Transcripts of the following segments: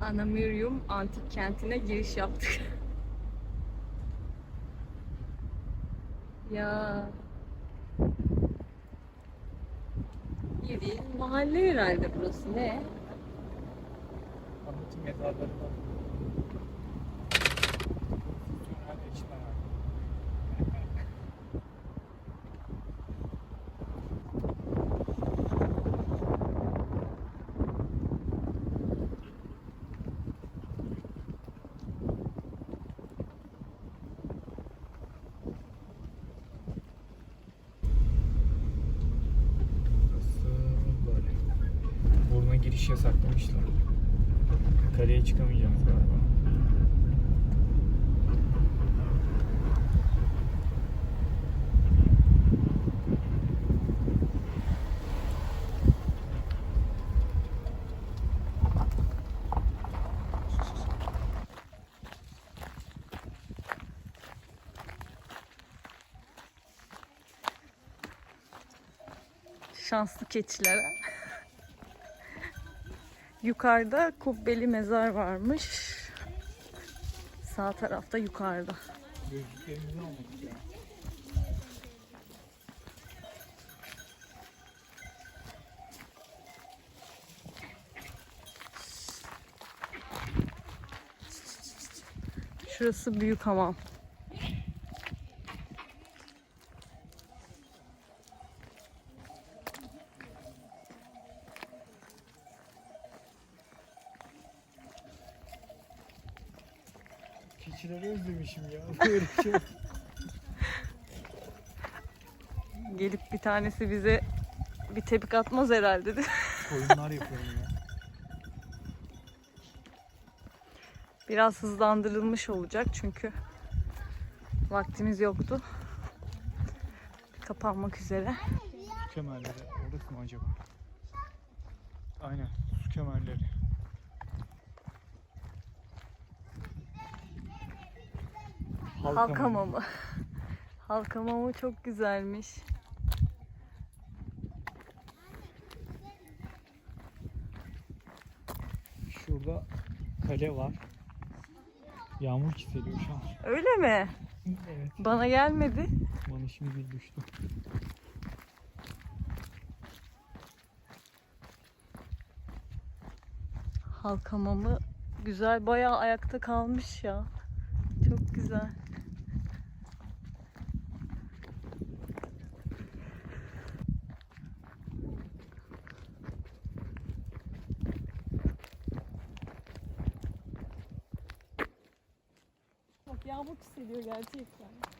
Anamurium antik kentine giriş yaptık. ya. Yedi mahalle herhalde burası ne? Anlatım mezarları var. Fonksiyonel eşler var. Burası böyle. Buruna giriş yasaklamışlar. Kaleye çıkamayacağız galiba. Şanslı keçilere. Yukarıda kubbeli mezar varmış. Sağ tarafta yukarıda. Şurası büyük hamam. Özlemişim ya. Böyle şey. Gelip bir tanesi bize bir tepik atmaz herhalde. dedi. Koyunlar yapıyorum ya. Biraz hızlandırılmış olacak çünkü vaktimiz yoktu. Kapanmak üzere. Kemerleri. Orası mı acaba? Aynen. Su kemerleri. Halk hamamı. Halk hamamı çok güzelmiş. Şurada kale var. Yağmur çiseliyor şu an. Öyle mi? Evet. Bana gelmedi. Bana şimdi düştü. Halk hamamı güzel. Bayağı ayakta kalmış ya. Çok güzel. Yağmur çiseliyor gerçekten.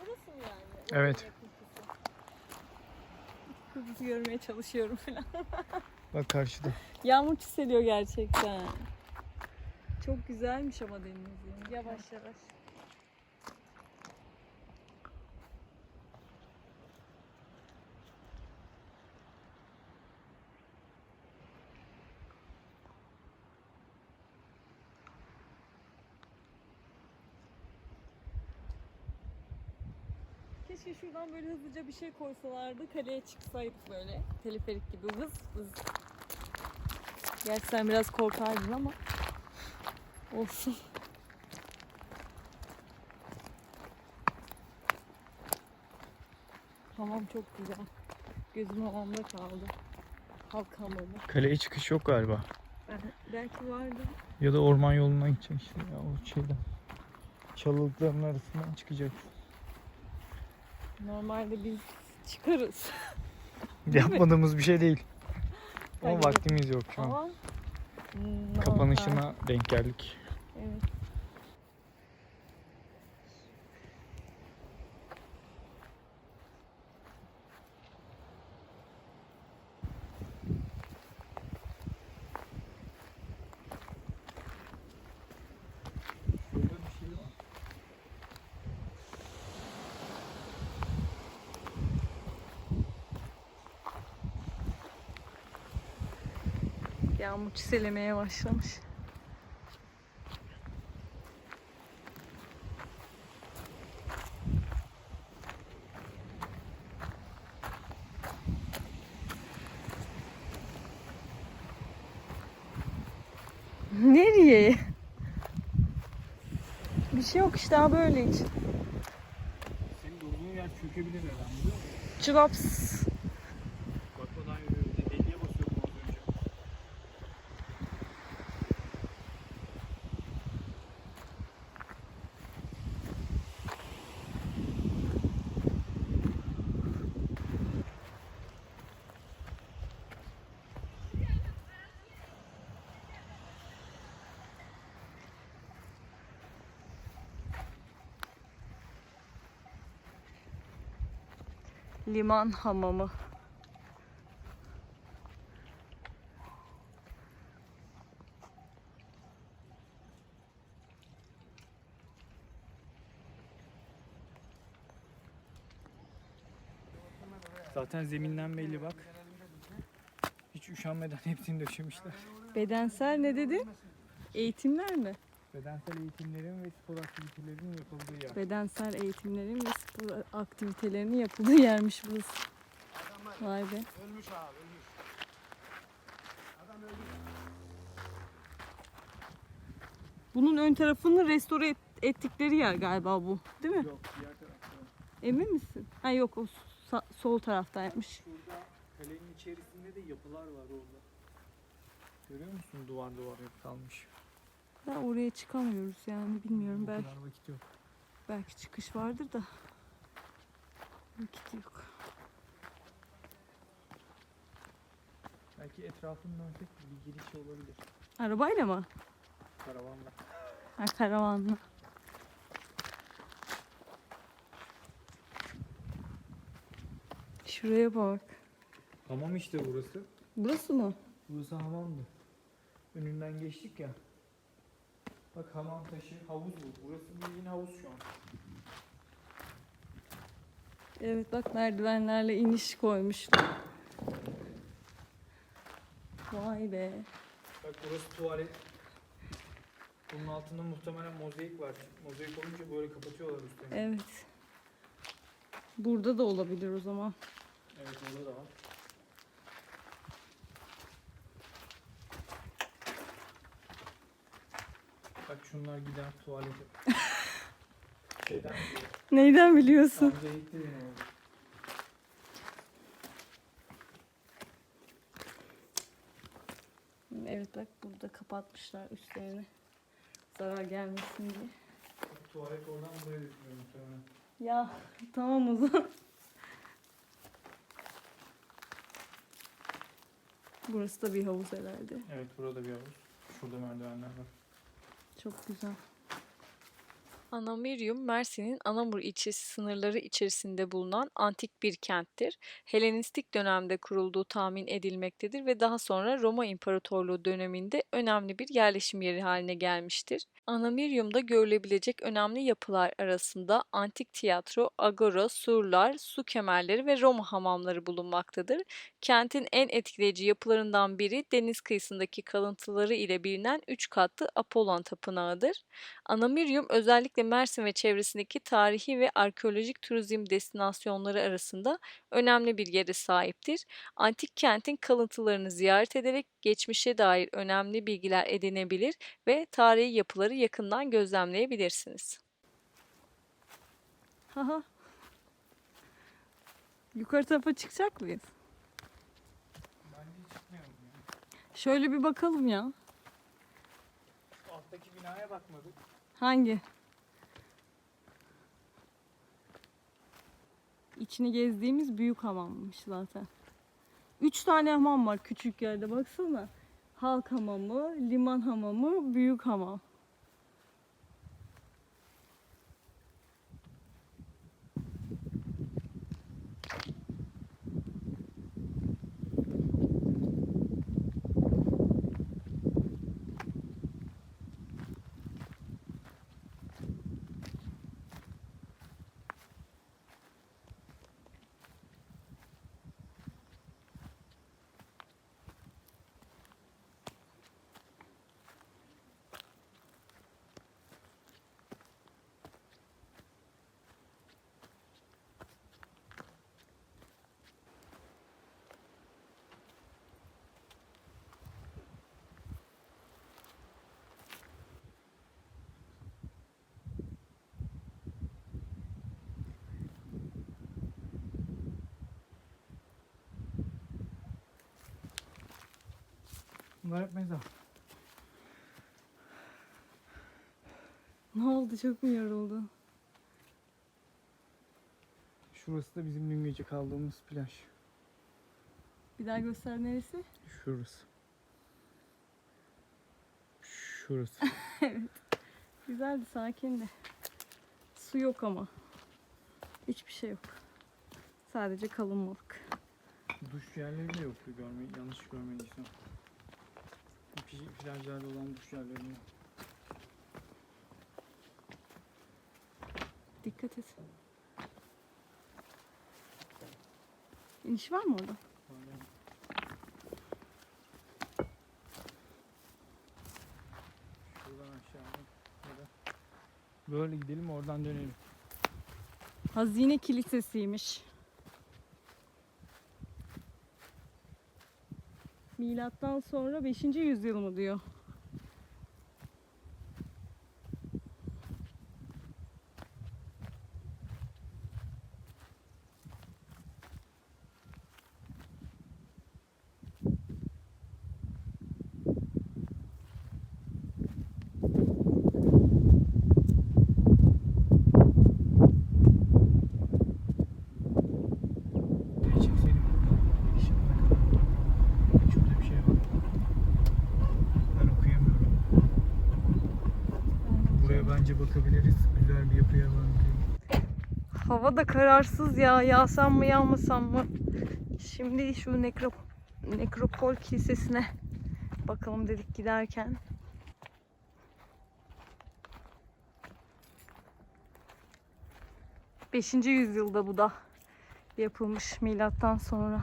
Burası mı yani? Evet. Kızı görmeye çalışıyorum falan. Bak karşıda. Yağmur çiseliyor gerçekten. Çok güzelmiş ama deniz. Yavaş yavaş. Keşke şuradan böyle hızlıca bir şey koysalardı. Kaleye çıksaydık böyle. Teleferik gibi vız vız. Gerçi sen biraz korkardın ama olsun. Hamam çok güzel. Gözüm hamamda kaldı. Halk hamamı. Kaleye çıkış yok galiba. Belki vardı. Ya da orman yolundan gideceksin işte ya o şeyden. Çalılıkların arasından çıkacak. Normalde biz çıkarız. Yapmadığımız bir şey değil. Ama vaktimiz yok şu an. Ama hmm, Kapanışına denk geldik. Evet. Yağmur çiselemeye başlamış. Nereye? Bir şey yok işte ha böyle hiç. Senin durduğun yer çökebilir herhalde biliyor Liman hamamı. Zaten zeminden belli bak. Hiç üşenmeden hepsini döşemişler. Bedensel ne dedi? Eğitimler mi? Bedensel eğitimlerin ve spor aktivitelerinin yapıldığı yer. Bedensel eğitimlerin ve spor aktivitelerinin yapıldığı yermiş burası. Vay be. Ölmüş abi ölmüş. Adam ölmüş. Bunun ön tarafını restore et- ettikleri yer galiba bu. Değil mi? Yok diğer tarafta. Emin misin? Ha yok o sa- sol taraftaymış. Şurada kalenin içerisinde de yapılar var orada. Görüyor musun duvar duvar hep kalmış. Da oraya çıkamıyoruz yani bilmiyorum O belki vakit yok. belki çıkış vardır da vakit yok. Belki etrafını dönsek bir giriş olabilir. Arabayla mı? Karavanla. Ha karavanla. Şuraya bak. Hamam işte burası. Burası mı? Burası hamamdı. Önünden geçtik ya. Bak hamam taşı, havuz bu. Burası bildiğin havuz şu an. Evet bak merdivenlerle iniş koymuşlar. Vay be. Bak burası tuvalet. Bunun altında muhtemelen mozaik var. Mozaik olunca böyle kapatıyorlar üstlerini. Evet. Burada da olabilir o zaman. Evet orada da var. Şunlar gider tuvalete. Şeyden Neyden biliyorsun? Amca gitti. Evet bak burada kapatmışlar üstlerini. Zarar gelmesin diye. Tuvalet oradan buraya düşüyor muhtemelen. Ya tamam o zaman. Burası da bir havuz herhalde. Evet burada bir havuz. Şurada merdivenler var. Çok güzel. Anamirium, Mersin'in Anamur ilçesi sınırları içerisinde bulunan antik bir kenttir. Helenistik dönemde kurulduğu tahmin edilmektedir ve daha sonra Roma İmparatorluğu döneminde önemli bir yerleşim yeri haline gelmiştir. Anamirium'da görülebilecek önemli yapılar arasında antik tiyatro, agora, surlar, su kemerleri ve Roma hamamları bulunmaktadır. Kentin en etkileyici yapılarından biri deniz kıyısındaki kalıntıları ile bilinen 3 katlı Apollon Tapınağı'dır. Anamirium özellikle Mersin ve çevresindeki tarihi ve arkeolojik turizm destinasyonları arasında önemli bir yere sahiptir. Antik kentin kalıntılarını ziyaret ederek geçmişe dair önemli bilgiler edinebilir ve tarihi yapıları yakından gözlemleyebilirsiniz. Haha. Yukarı tarafa çıkacak mıyız? Bence hiç çıkmayalım ya. Şöyle bir bakalım ya. Şu alttaki binaya bakmadık. Hangi? İçini gezdiğimiz büyük hamammış zaten. Üç tane hamam var küçük yerde baksana. Halk hamamı, liman hamamı, büyük hamam. Bunlar hep mezar. Ne oldu çok mu yoruldu? Şurası da bizim dün gece kaldığımız plaj. Bir daha göster neresi? Şurası. Şurası. Güzeldi sakindi. Su yok ama. Hiçbir şey yok. Sadece kalın moruk. duş yerleri de yoktu görme, yanlış görmediysem. Plajlarda olan duş yerleri yok. Dikkat et. İniş var mı orada? Şuradan aşağıya. ya da Böyle gidelim oradan dönelim. Hazine Kilisesi'ymiş. Milattan sonra 5. yüzyıl mı diyor. Çekseydim buradan. Işıkla kadar. Şurada bir şey var. Ben okuyamıyorum. Buraya bence bakabiliriz. Güzel bir yapıya var. Hava da kararsız ya. Yağsam mı yağmasam mı? Şimdi şu nekro, nekropol kilisesine bakalım dedik giderken. Beşinci yüzyılda bu da yapılmış milattan sonra.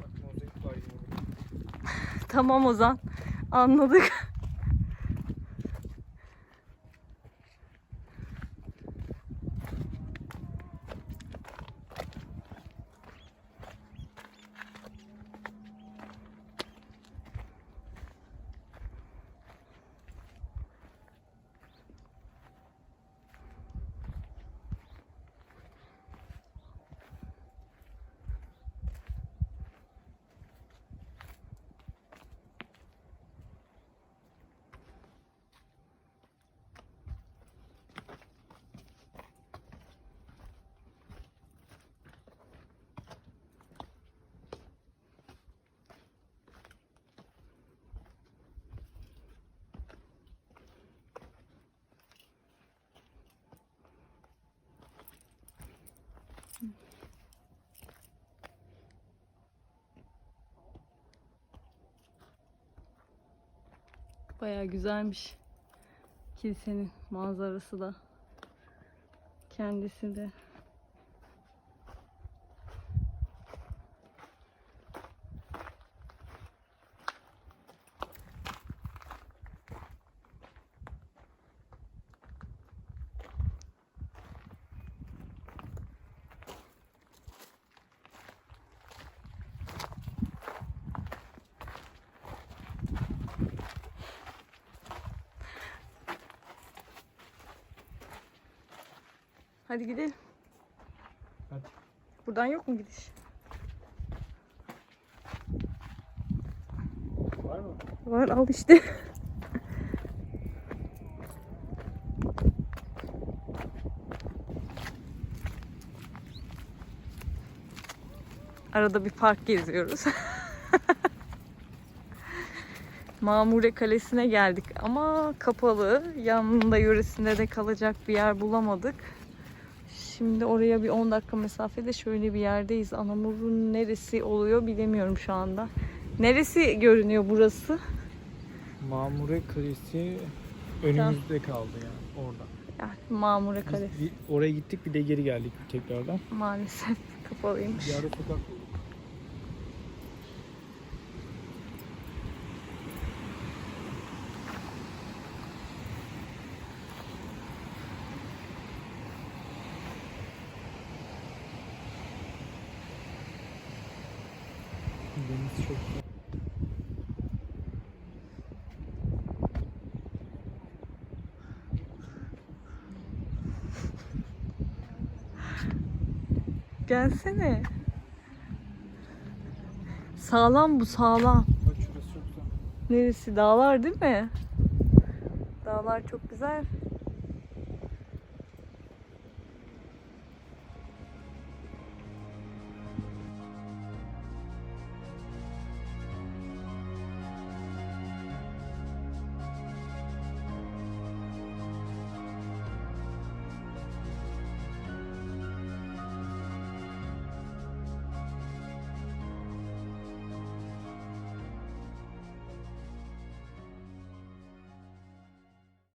Bak mozaik var yine burada. Tamam Ozan. Anladık. Bayağı güzelmiş. Kilisenin manzarası da. Kendisi de. Hadi gidelim. Hadi. Buradan yok mu gidiş? Var mı? Var al işte. Arada bir park geziyoruz. Mamure Kalesi'ne geldik ama kapalı. Yanında yöresinde de kalacak bir yer bulamadık. Şimdi oraya bir 10 dakika mesafede şöyle bir yerdeyiz. Anamur'un neresi oluyor bilemiyorum şu anda. Neresi görünüyor burası? Mamure Kalesi önümüzde kaldı yani orada. Yani Mamure Biz Kalesi. bir oraya gittik bir de geri geldik tekrardan. Maalesef kapalıymış. Ara sokak Deniz Gelsene. Sağlam bu sağlam. Neresi? Dağlar değil mi? Dağlar çok güzel.